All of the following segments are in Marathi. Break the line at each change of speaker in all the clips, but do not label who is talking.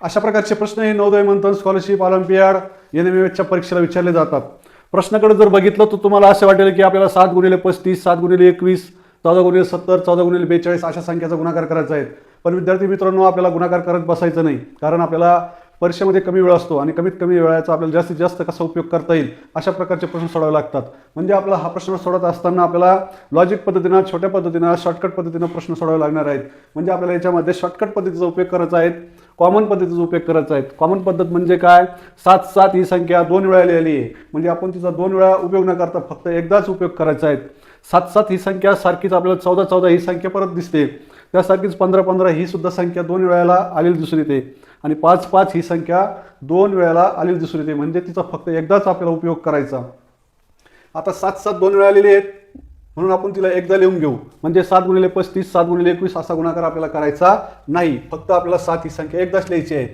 अशा प्रकारचे प्रश्न हे Navodaya Manthan scholarship olympiad N M एचच्या परीक्षेला विचारले जातात. प्रश्नाकडे जर बघितलं तर तुम्हाला असं वाटेल की आपल्याला सात गुणिले पस्तीस सात गुणिले एकवीस चौदा गुणिले सत्तर चौदा गुणिले बेचाळीस अशा संख्येचा गुणाकार करायचा आहे. पण विद्यार्थी मित्रांनो आपल्याला गुणाकार करत बसायचं नाही. कारण आपल्याला परीक्षेमध्ये कमी वेळ असतो आणि कमीत कमी वेळाचा आपल्याला जास्तीत जास्त कसा उपयोग करता येईल अशा प्रकारचे प्रश्न सोडावे लागतात. म्हणजे आपला हा प्रश्न सोडत असताना आपल्याला लॉजिक पद्धतीनं छोट्या पद्धतीनं शॉर्टकट पद्धतीनं प्रश्न सोडावे लागणार आहेत. म्हणजे आपल्याला याच्यामध्ये शॉर्टकट पद्धतीचा उपयोग करायचा आहे. कॉमन पद्धतीचा उपयोग करायचा आहे. कॉमन पद्धत म्हणजे काय? सात सात ही संख्या दोन वेळा लिहिली आहे. म्हणजे आपण तिचा दोन वेळा उपयोग न करता फक्त एकदाच उपयोग करायचा आहे. सात सात ही संख्या सारखीच आपल्याला चौदा चौदा ही संख्या परत दिसते. त्यासारखीच पंधरा पंधरा ही सुद्धा संख्या दोन वेळाला आलेली दिसून येते. आणि पाच पाच ही संख्या दोन वेळाला आलेली दिसून येते. म्हणजे तिचा फक्त एकदाच आपल्याला उपयोग करायचा. आता सात सात दोन वेळा आलेली आहेत. म्हणून आपण तिला एकदा लिहून घेऊ. म्हणजे सात गुणिले पस्तीस सात गुणिले एकवीस असा गुणाकार आपल्याला करायचा नाही. फक्त आपल्याला सात ही संख्या एकदाच लिहायची आहे.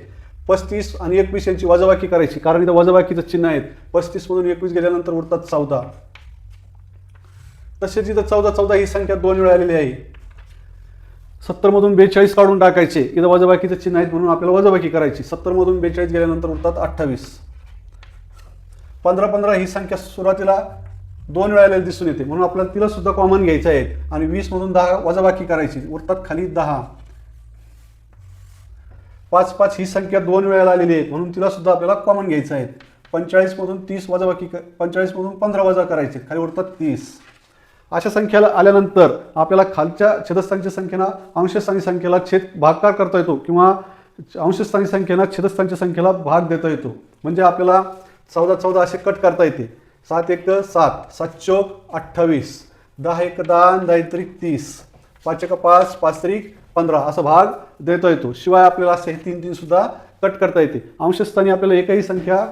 पस्तीस आणि एकवीस यांची वजाबाकी करायची. कारण इथं वजाबाकीचं चिन्ह आहेत. पस्तीसमधून एकवीस गेल्यानंतर उरतात चौदा. तसेच इथं चौदा चौदा ही संख्या दोन वेळा आलेली आहे. सत्तरमधून बेचाळीस काढून टाकायचे. इथं वजाबाकीचं चिन्ह आहेत म्हणून आपल्याला वजाबाकी करायची. सत्तरमधून बेचाळीस गेल्यानंतर उरतात अठ्ठावीस. पंधरा पंधरा ही संख्या सुरुवातीला दोन वेळेला दिसून येते. म्हणून आपल्याला तिला सुद्धा कॉमन घ्यायचं आहे. आणि वीसमधून दहा वजाबाकी करायची. उरतात खाली दहा. पाच पाच ही संख्या दोन वेळेला आलेली आहे. म्हणून तिला सुद्धा आपल्याला कॉमन घ्यायचं आहे. पंचेचाळीसमधून तीस वजाबाकी क पंचेचाळीसमधून पंधरा वजा करायचे. खाली उरतात तीस. अशा संख्याला आल्यानंतर आपल्याला खालच्या छेदस्थानच्या संख्येला अंशस्थानी संख्येला छेद भागकार करता येतो किंवा अंशस्थानी संख्येला छेदस्थानच्या संख्येला भाग देता येतो. म्हणजे आपल्याला चौदा चौदा असे कट करता येते. सात एक सात. सात चौक अठ्ठावीस. दहा एक दहा आणि दहा त्रिक तीस. पाच एक पाच पाच त्रिक पंधरा. असा भाग देता येतो शिवाय आपल्याला असे हे तीन तीन सुद्धा कट करता येते. अंशस्थानी आपल्याला एकही संख्या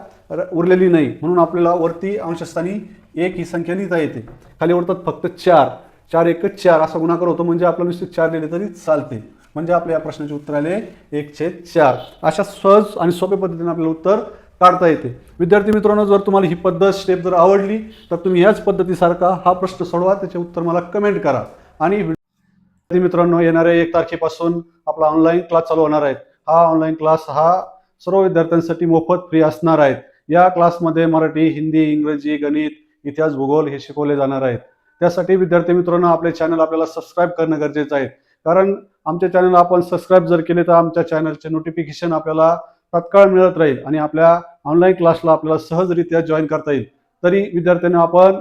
उरलेली नाही. म्हणून आपल्याला वरती अंशस्थानी एक ही संख्या लिहिता येते. खाली उरतात फक्त चार. चार एकच चार असा गुणाकार होतो. म्हणजे आपल्याला नुसते चार लिहिले तरी चालते. म्हणजे आपल्या या प्रश्नाचे उत्तर आले एक छेद चार. अशा सहज आणि सोप्या पद्धतीने आपल्याला उत्तर काढता येते. विद्यार्थी मित्रांनो जर तुम्हाला ही पद्धत स्टेप जर आवडली तर तुम्ही याच पद्धतीसारखा हा प्रश्न सोडवा त्याचे उत्तर मला कमेंट करा. आणि विद्यार्थी मित्रांनो येणाऱ्या एक तारखेपासून आपला ऑनलाईन क्लास चालू होणार आहे. हा ऑनलाईन क्लास हा सर्व विद्यार्थ्यांसाठी मोफत फ्री असणार आहेत या क्लासमध्ये मराठी हिंदी इंग्रजी गणित इतिहास भूगोल हे शिकवले जाणार आहेत. त्यासाठी विद्यार्थी मित्रांनो आपले चॅनल आपल्याला सबस्क्राईब करणं गरजेचं आहे. कारण आमच्या चॅनल आपण सबस्क्राईब जर केले तर आमच्या चॅनलचे नोटिफिकेशन आपल्याला तत्काळ मिळत राहील आणि आपल्या ऑनलाईन क्लासला आपल्याला सहजरित्या जॉईन करता येईल. तरी विद्यार्थ्यांना आपण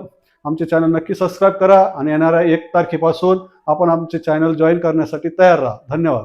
आमचे चॅनल नक्की सबस्क्राईब करा आणि येणाऱ्या एक तारखेपासून आपण आमचे चॅनल जॉईन करण्यासाठी तयार राहा. धन्यवाद.